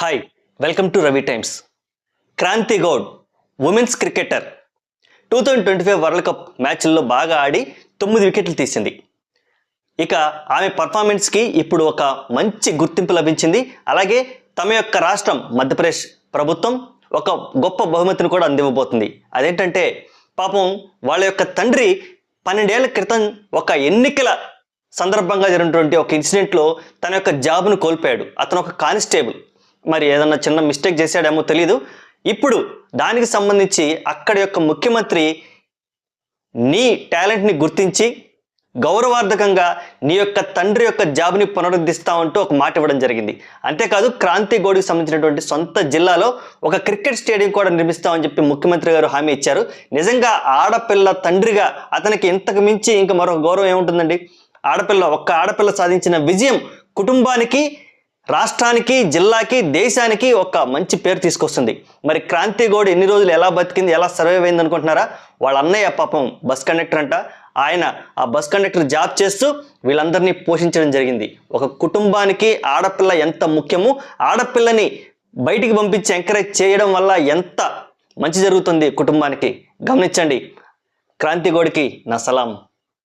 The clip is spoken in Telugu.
Hi welcome to Ravi times Kranti Goud women's cricketer two thousand twenty five world cup మ్యాచ్ల్లో బాగా ఆడి తొమ్మిది వికెట్లు తీసింది. ఇక ఆమె పర్ఫార్మెన్స్కి ఇప్పుడు ఒక మంచి గుర్తింపు లభించింది. అలాగే తమ యొక్క రాష్ట్రం మధ్యప్రదేశ్ ప్రభుత్వం ఒక గొప్ప బహుమతిని కూడా అందివ్వబోతుంది. అదేంటంటే పాపం వాళ్ళ యొక్క తండ్రి పన్నెండేళ్ళ క్రితం ఒక ఎన్నికల సందర్భంగా జరిగినటువంటి ఒక ఇన్సిడెంట్లో తన యొక్క జాబ్ను కోల్పోయాడు. అతను ఒక కానిస్టేబుల్ మరి ఏదన్నా చిన్న మిస్టేక్ చేశాడేమో తెలియదు ఇప్పుడు దానికి సంబంధించి అక్కడ యొక్క ముఖ్యమంత్రి నీ టాలెంట్ని గుర్తించి గౌరవార్థకంగా నీ యొక్క తండ్రి యొక్క జాబ్ని పునరుద్ధిస్తామంటూ ఒక మాట ఇవ్వడం జరిగింది. అంతేకాదు క్రాంతి గోడికి సంబంధించినటువంటి సొంత జిల్లాలో ఒక క్రికెట్ స్టేడియం కూడా నిర్మిస్తామని చెప్పి ముఖ్యమంత్రి గారు హామీ ఇచ్చారు. నిజంగా ఆడపిల్ల తండ్రిగా అతనికి ఇంతకు మించి ఇంకా మరో గౌరవం ఏముంటుందండి? ఆడపిల్ల ఒక్క ఆడపిల్ల సాధించిన విజయం కుటుంబానికి రాష్ట్రానికి జిల్లాకి దేశానికి ఒక మంచి పేరు తీసుకొస్తుంది. మరి క్రాంతిగౌడ్ ఎన్ని రోజులు ఎలా బతికింది ఎలా సర్వైవ్ అయింది అనుకుంటున్నారా? వాళ్ళ అన్నయ్య పాపం బస్ కండక్టర్ అంట. ఆయన ఆ బస్ కండక్టర్ జాబ్ చేస్తూ వీళ్ళందరినీ పోషించడం జరిగింది. ఒక కుటుంబానికి ఆడపిల్ల ఎంత ముఖ్యమో ఆడపిల్లని బయటికి పంపించి ఎంకరేజ్ చేయడం వల్ల ఎంత మంచి జరుగుతుంది కుటుంబానికి? గమనించండి. క్రాంతిగోడికి నా సలాం.